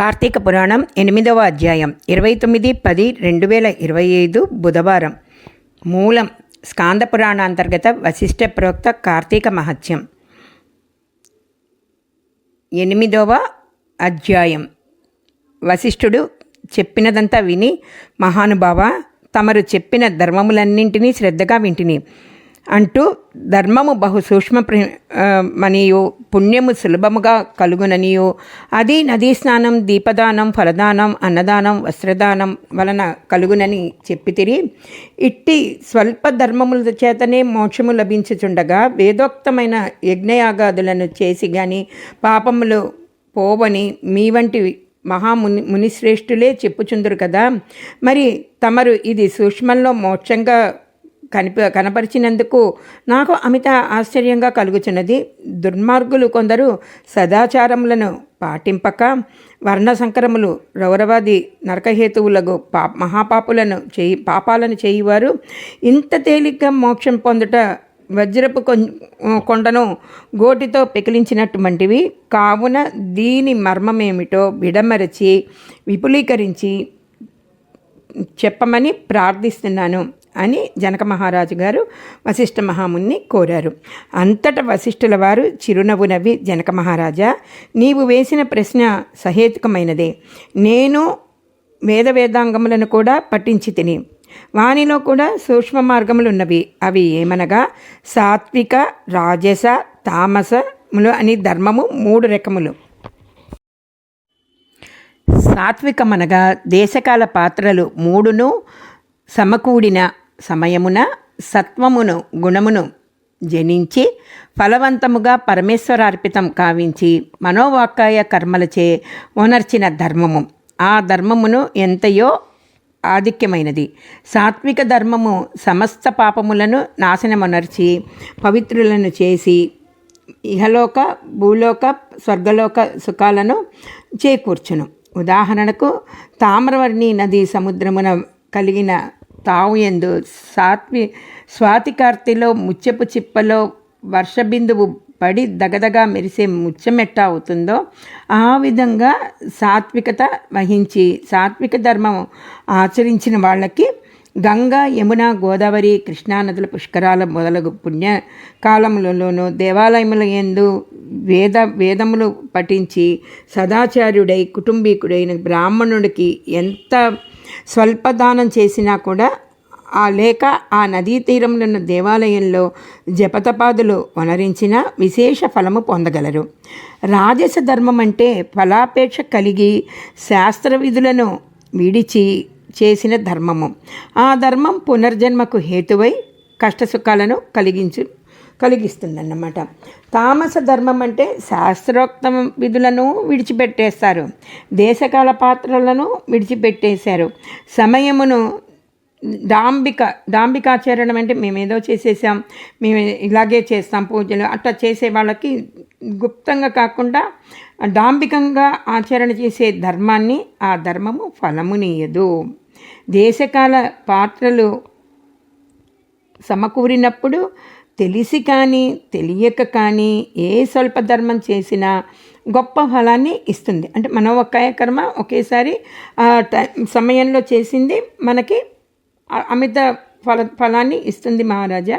కార్తీక పురాణం ఎనిమిదవ అధ్యాయం ఇరవై తొమ్మిది పది రెండు వేల ఇరవై ఐదు బుధవారం. మూలం స్కాంద పురాణాంతర్గత వశిష్ఠ ప్రోక్త కార్తీక మహత్యం. ఎనిమిదవ అధ్యాయం. వశిష్ఠుడు చెప్పినదంతా విని మహానుభావ తమరు చెప్పిన ధర్మములన్నింటినీ శ్రద్ధగా వింటిని. అంటూ ధర్మము బహు సూక్ష్మ మనియు పుణ్యము సులభముగా కలుగుననియు. అది నదీ స్నానం దీపదానం ఫలదానం అన్నదానం వస్త్రదానం వలన కలుగునని చెప్పి తిరిగి ఇట్టి స్వల్ప ధర్మముల చేతనే మోక్షము లభించుచుండగా వేదోక్తమైన యజ్ఞయాగాదులను చేసి గాని పాపములు పోవని మీ వంటి మహాముని మునిశ్రేష్ఠులే చెప్పుచుందురు కదా. మరి తమరు ఇది సూక్ష్మంలో మోక్షంగా కనిప కనపరిచినందుకు నాకు అమిత ఆశ్చర్యంగా కలుగుచున్నది. దుర్మార్గులు కొందరు సదాచారములను పాటింపక వర్ణ సంకరములు రౌరవాది నరకహేతువులకు పా మహాపాపులను చేయి పాపాలను చేయువారు ఇంత తేలిగ్గా మోక్షం పొందుట వజ్రపు కొం- కొండను గోటితో పెకిలించినటువంటివి. కావున దీని మర్మమేమిటో విడమరచి విపులీకరించి చెప్పమని ప్రార్థిస్తున్నాను. అని జనక మహారాజు గారు వశిష్ఠ మహాముని కోరారు. అంతట వశిష్ఠుల వారు చిరునవ్వు నవ్వి జనక మహారాజా నీవు వేసిన ప్రశ్న సహేతుకమైనదే. నేను వేద వేదాంగములను కూడా పఠించి తిని వానిలో కూడా సూక్ష్మ మార్గములున్నవి. అవి ఏమనగా సాత్విక రాజస తామసములు అని ధర్మము మూడు రకములు. సాత్వికమనగా దేశకాల పాత్రలు మూడును సమకూడిన సమయమున సత్వమును గుణమును జనించి ఫలవంతముగా పరమేశ్వరార్పితం కావించి మనోవాకాయ కర్మలచే ఉనర్చిన ధర్మము. ఆ ధర్మమును ఎంతయో ఆధిక్యమైనది. సాత్విక ధర్మము సమస్త పాపములను నాశనమునర్చి పవిత్రులను చేసి ఇహలోక భూలోక స్వర్గలోక సుఖాలను చేకూర్చును. ఉదాహరణకు తామ్రవర్ణి నది సముద్రమున కలిగిన తావు ఎందు సాత్వి స్వాతికార్తిలో ముత్యపు చిప్పలో వర్షబిందువు పడి దగదగా మెరిసే ముచ్చమెట్ట అవుతుందో ఆ విధంగా సాత్వికత వహించి సాత్విక ధర్మం ఆచరించిన వాళ్ళకి గంగా యమున గోదావరి కృష్ణానదుల పుష్కరాల మొదలగు పుణ్య కాలములలోనూ దేవాలయముల ఎందు వేద వేదములు పఠించి సదాచార్యుడై కుటుంబీకుడైన బ్రాహ్మణుడికి ఎంత స్వల్పదానం చేసినా కూడా ఆ లేక ఆ నదీ తీరంలో దేవాలయంలో జపతపాదులు వనరించిన విశేష ఫలము పొందగలరు. రాజస ధర్మం అంటే ఫలాపేక్ష కలిగి శాస్త్ర విధులను విడిచి చేసిన ధర్మము. ఆ ధర్మం పునర్జన్మకు హేతువై కష్టసుఖాలను కలిగించు కలిగిస్తుందన్నమాట. తామస ధర్మం అంటే శాస్త్రోక్త విధులను విడిచిపెట్టేస్తారు. దేశకాల పాత్రలను విడిచిపెట్టేశారు. సమయమును డాంబిక దాంబికాచరణం అంటే మేము ఏదో చేసేసాం మేము ఇలాగే చేస్తాం పూజలు అట్లా చేసే వాళ్ళకి గుప్తంగా కాకుండా డాంబికంగా ఆచరణ చేసే ధర్మాన్ని ఆ ధర్మము ఫలమునీయదు. దేశకాల పాత్రలు సమకూరినప్పుడు తెలిసి కానీ తెలియక కానీ ఏ స్వల్ప ధర్మం చేసినా గొప్ప ఫలాన్ని ఇస్తుంది. అంటే మన ఒక్కాయ కర్మ ఒకేసారి టై- సమయంలో చేసింది మనకి అమిత ఫల ఫలాన్ని ఇస్తుంది మహారాజా.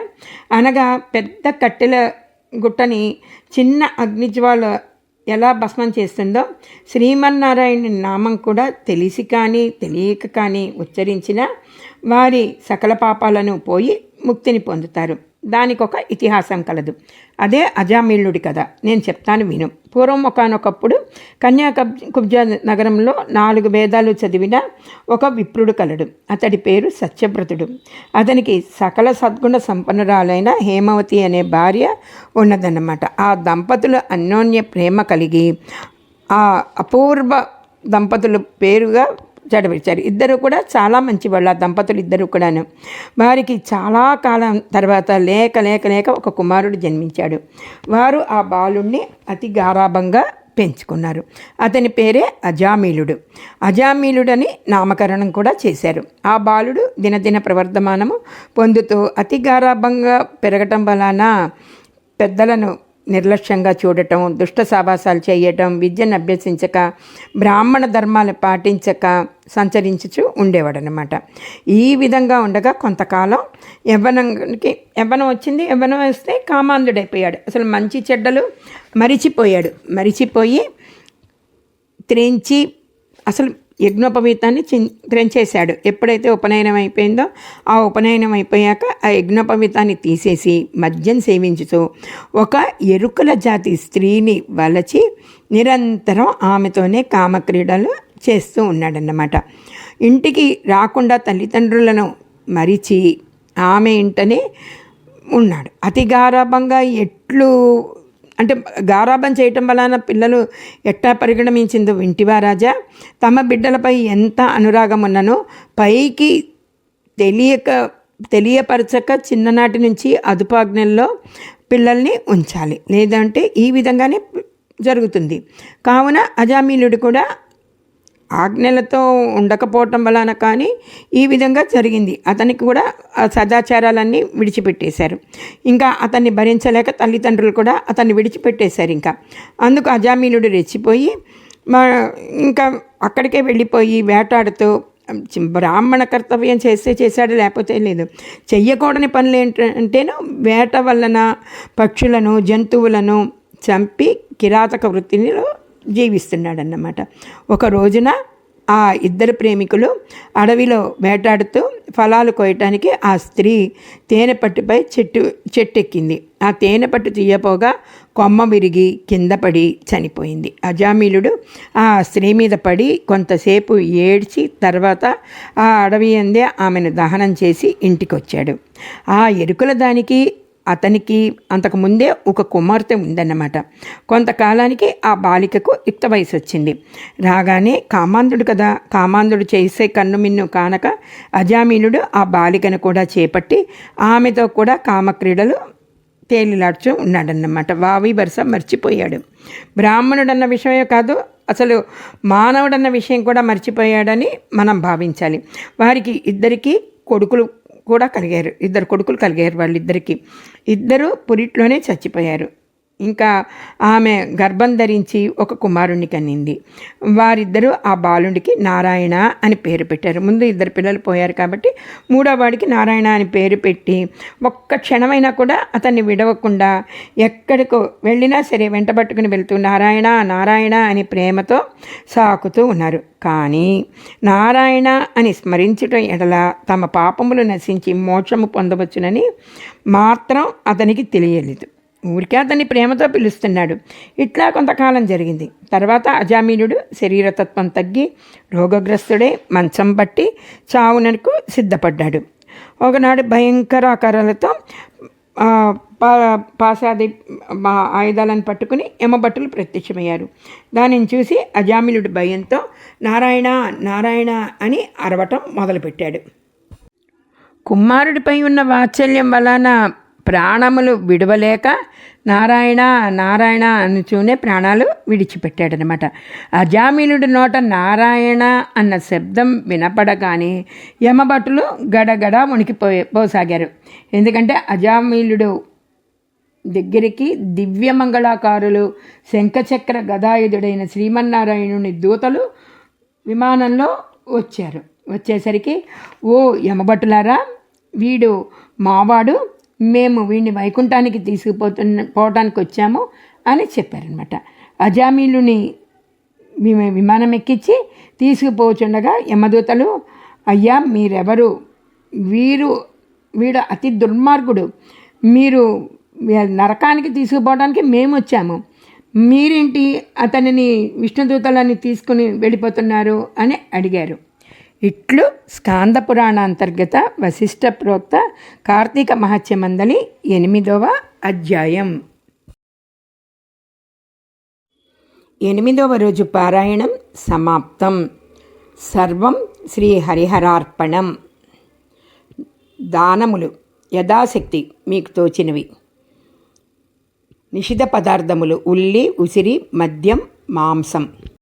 అనగా పెద్ద కట్టెల గుట్టని చిన్న అగ్నిజ్వాల ఎలా భస్మం చేస్తుందో శ్రీమన్నారాయణ నామం కూడా తెలిసి కానీ తెలియక కానీ ఉచ్చరించిన వారి సకల పాపాలను పోయి ముక్తిని పొందుతారు. దానికొక ఇతిహాసం కలదు. అదే అజామిళ్ళుడి కథ. నేను చెప్తాను విను. పూర్వం ఒకనొకప్పుడు కన్యాకుబ్జ నగరంలో నాలుగు వేదాలు చదివిన ఒక విప్రుడు కలడు. అతడి పేరు సత్యవ్రతుడు. అతనికి సకల సద్గుణ సంపన్నురాలైన హేమవతి అనే భార్య ఉన్నదన్నమాట. ఆ దంపతులు అన్యోన్య ప్రేమ కలిగి ఆ అపూర్వ దంపతుల పేరుగా జడవిడిచారు ఇద్దరు కూడా చాలా మంచివాళ్ళు ఆ దంపతులు ఇద్దరు కూడాను. వారికి చాలా కాలం తర్వాత లేక లేక లేక ఒక కుమారుడు జన్మించాడు. వారు ఆ బాలుణ్ణి అతి గారాభంగా పెంచుకున్నారు. అతని పేరే అజామీలుడు. అజామీలుడని నామకరణం కూడా చేశారు. ఆ బాలుడు దినదిన ప్రవర్ధమానము పొందుతూ అతి గారాభంగా పెరగటం వలన పెద్దలను నిర్లక్ష్యంగా చూడటం దుష్ట సావాసాలు చేయటం విద్యను అభ్యసించక బ్రాహ్మణ ధర్మాలు పాటించక సంచరించుచు ఉండేవాడనమాట ఈ విధంగా ఉండగా కొంతకాలం యవ్వనంకి యవ్వనం వచ్చింది యవ్వనం వస్తే కామాంధుడైపోయాడు. అసలు మంచి చెడ్డలు మరిచిపోయాడు. మరిచిపోయి త్రించి అసలు యజ్ఞోపవీతాన్ని చి త్రెంచేశాడు ఎప్పుడైతే ఉపనయనం అయిపోయిందో ఆ ఉపనయనం అయిపోయాక ఆ యజ్ఞోపవీతాన్ని తీసేసి మద్యం సేవించుతూ ఒక ఎరుకల జాతి స్త్రీని వలచి నిరంతరం ఆమెతోనే కామక్రీడలు చేస్తూ ఉన్నాడన్నమాట. ఇంటికి రాకుండా తల్లిదండ్రులను మరిచి ఆమె ఇంటనే ఉన్నాడు. అతి గారాభంగా ఎట్లు అంటే గారాబం చేయటం వలన పిల్లలు ఎట్టా పరిగణమించిందో వింటివా రాజా? తమ బిడ్డలపై ఎంత అనురాగం ఉన్ననో పైకి తెలియక తెలియపరచక చిన్ననాటి నుంచి అదుపాజ్ఞల్లో పిల్లల్ని ఉంచాలి. లేదంటే ఈ విధంగానే జరుగుతుంది. కావున అజామీలుడు కూడా ఆజ్ఞలతో ఉండకపోవటం వలన కానీ ఈ విధంగా జరిగింది. అతనికి కూడా సదాచారాలన్నీ విడిచిపెట్టేశారు. ఇంకా అతన్ని భరించలేక తల్లిదండ్రులు కూడా అతన్ని విడిచిపెట్టేశారు ఇంకా. అందుకు అజామీనుడు రెచ్చిపోయి మా ఇంకా అక్కడికే వెళ్ళిపోయి వేటాడుతూ బ్రాహ్మణ కర్తవ్యం చేస్తే చేశాడు లేకపోతే లేదు. చెయ్యకూడని పనులు ఏంటంటేనో వేట వలన పక్షులను జంతువులను చంపి కిరాతక వృత్తిలో జీవిస్తున్నాడన్నమాట. ఒక రోజున ఆ ఇద్దరు ప్రేమికులు అడవిలో వేటాడుతూ ఫలాలు కోయటానికి ఆ స్త్రీ తేనె పట్టుపై చెట్టు చెట్టెక్కింది. ఆ తేనె పట్టు తీయపోగా కొమ్మ విరిగి కింద పడి చనిపోయింది. అజామీలుడు ఆ స్త్రీ మీద పడి కొంతసేపు ఏడ్చి తర్వాత ఆ అడవి అందే ఆమెను దహనం చేసి ఇంటికి వచ్చాడు ఆ ఎరుకుల దానికి అతనికి అంతకుముందే ఒక కుమార్తె ఉందన్నమాట. కొంతకాలానికి ఆ బాలికకు యుక్త వయసు వచ్చింది. రాగానే కామాంధుడు కదా కామాంధుడు చేసే కన్నుమిన్ను కానక అజామీనుడు ఆ బాలికను కూడా చేపట్టి ఆమెతో కూడా కామక్రీడలు తేలిలాడుచు ఉన్నాడన్నమాట. వావి వరుస మర్చిపోయాడు. బ్రాహ్మణుడన్న విషయమే కాదు అసలు మానవుడన్న విషయం కూడా మర్చిపోయాడని మనం భావించాలి. వారికి ఇద్దరికీ కొడుకులు కూడా కలిగారు. ఇద్దరు కొడుకులు కలిగారు వాళ్ళిద్దరికీ. ఇద్దరు పురిట్లోనే చచ్చిపోయారు. ఇంకా ఆమె గర్భం ధరించి ఒక కుమారుణ్ణి కన్నింది వారిద్దరూ ఆ బాలుడికి నారాయణ అని పేరు పెట్టారు. ముందు ఇద్దరు పిల్లలు పోయారు కాబట్టి మూడో వాడికి నారాయణ అని పేరు పెట్టి ఒక్క క్షణమైనా కూడా అతన్ని విడవకుండా ఎక్కడికో వెళ్ళినా సరే వెంటబట్టుకుని వెళ్తూ నారాయణ నారాయణ అని ప్రేమతో సాకుతూ ఉన్నారు. కానీ నారాయణ అని స్మరించటం ఎడల తమ పాపములు నశించి మోక్షము పొందవచ్చునని మాత్రం అతనికి తెలియలేదు. ఊరికే అతన్ని ప్రేమతో పిలుస్తున్నాడు. ఇట్లా కొంతకాలం జరిగింది. తర్వాత అజామీనుడు శరీరతత్వం తగ్గి రోగగ్రస్తుడే మంచం పట్టి చావునకు సిద్ధపడ్డాడు. ఒకనాడు భయంకర ఆకారాలతో పాసాది ఆయుధాలను పట్టుకుని యమభట్టులు ప్రత్యక్షమయ్యారు. దానిని చూసి అజామిలుడు భయంతో నారాయణ నారాయణ అని అరవటం మొదలుపెట్టాడు. కుమారుడిపై ఉన్న వాత్సల్యం వలన ప్రాణములు విడవలేక నారాయణ నారాయణ అనుచూనే ప్రాణాలు విడిచిపెట్టాడనమాట. అజామీనుడి నోట నారాయణ అన్న శబ్దం వినపడగానే యమభటులు గడగడ వణికిపోయే పోసాగారు. ఎందుకంటే అజామీలుడు దగ్గరికి దివ్యమంగళాకారులు శంఖచక్ర గదాయుధుడైన శ్రీమన్నారాయణుని దూతలు విమానంలో వచ్చారు. వచ్చేసరికి ఓ యమభటులారా వీడు మావాడు మేము వీడిని వైకుంఠానికి తీసుకుపోతున్న పోవటానికి వచ్చాము అని చెప్పారనమాట అజామీలుని విమానం ఎక్కించి తీసుకుపోచుండగా యమదూతలు అయ్యా మీరెవరు? వీరు వీడు అతి దుర్మార్గుడు. మీరు నరకానికి తీసుకుపోవడానికి మేము వచ్చాము మీరేంటి అతనిని విష్ణుదూతలని తీసుకుని వెళ్ళిపోతున్నారు? అని అడిగారు. ఇట్లు స్కాందపురాణ అంతర్గత వశిష్ట ప్రోక్త కార్తీక మహత్యమందలి ఎనిమిదవ అధ్యాయం. ఎనిమిదవ రోజు పారాయణం సమాప్తం. సర్వం శ్రీ హరిహరార్పణం. దానములు యథాశక్తి మీకు తోచినవి. నిషిధ పదార్థములు ఉల్లి ఉసిరి మద్యం మాంసం.